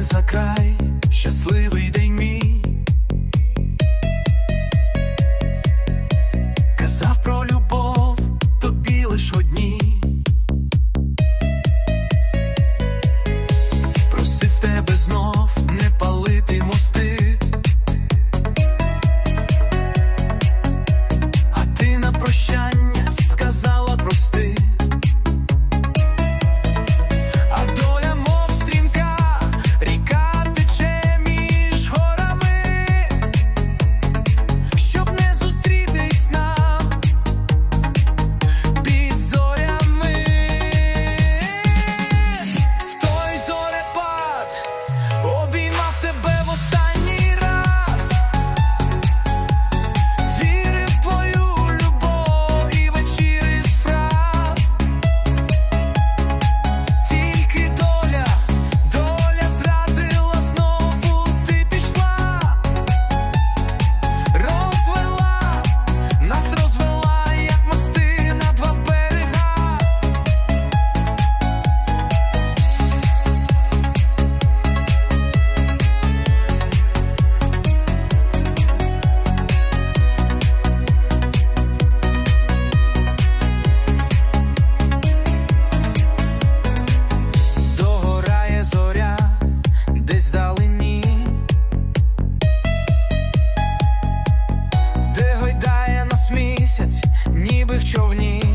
за край щасливий. місяць, ніби в човні.